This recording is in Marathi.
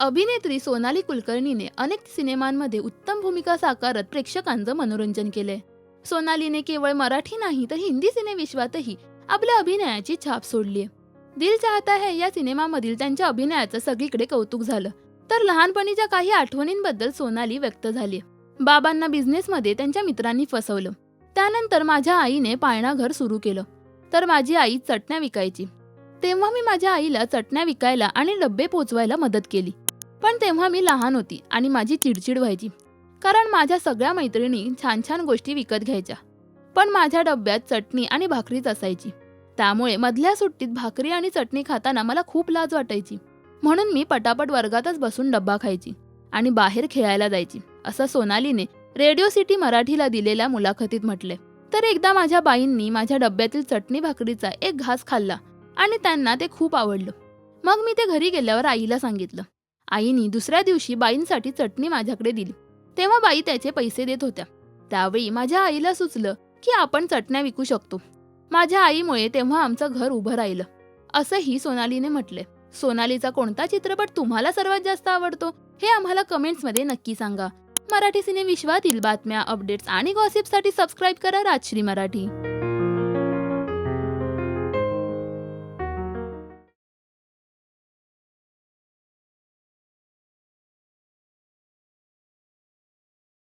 अभिनेत्री सोनाली कुलकर्णीने अनेक सिनेमांमध्ये उत्तम भूमिका साकारत प्रेक्षकांचं मनोरंजन केलंय सोनालीने केवळ मराठी नाही तर हिंदी सिनेविश्वातही आपल्या अभिनयाची छाप सोडली दिल चाहता है या सिनेमामधील त्यांच्या अभिनयाचं सगळीकडे कौतुक झालं. तर लहानपणीच्या काही आठवणींबद्दल सोनाली व्यक्त झाली. बाबांना बिझनेसमध्ये त्यांच्या मित्रांनी फसवलं. त्यानंतर माझ्या आईने पाळणा घर सुरू केलं. तर माझी आई चटण्या विकायची. तेव्हा मी माझ्या आईला चटण्या विकायला आणि डब्बे पोचवायला मदत केली. पण तेव्हा मी लहान होती आणि माझी चिडचिड व्हायची. कारण माझ्या सगळ्या मैत्रिणी छान छान गोष्टी विकत घ्यायच्या. पण माझ्या डब्यात चटणी आणि भाकरीच असायची. त्यामुळे मधल्या सुट्टीत भाकरी आणि चटणी खाताना मला खूप लाज वाटायची. म्हणून मी पटापट वर्गातच बसून डब्बा खायची आणि बाहेर खेळायला जायची असं सोनालीने रेडिओ सिटी मराठीला दिलेल्या मुलाखतीत म्हटले. तर एकदा माझ्या बाईंनी माझ्या डब्यातील चटणी भाकरीचा एक घास खाल्ला आणि त्यांना ते खूप आवडलं. मग मी ते घरी गेल्यावर आईला सांगितलं. आईनी दुसऱ्या दिवशी बाईंसाठी चटणी माझ्याकडे दिली. तेव्हा बाई त्याचे पैसे देत होत्या. त्यावेळी माझ्या आईला सुचलं की आपण चटण्या विकू शकतो. माझ्या आईमुळे तेव्हा आमचं घर उभं राहिलं. असंही सोनालीने म्हटले. सोनालीचा कोणता चित्रपट तुम्हाला सर्वात जास्त आवडतो? हे आम्हाला कमेंट्समध्ये नक्की सांगा. मराठी सिने विश्वातील बातम्या अपडेट्स आणि गॉसिपसाठी सबस्क्राईब करा राजश्री मराठी.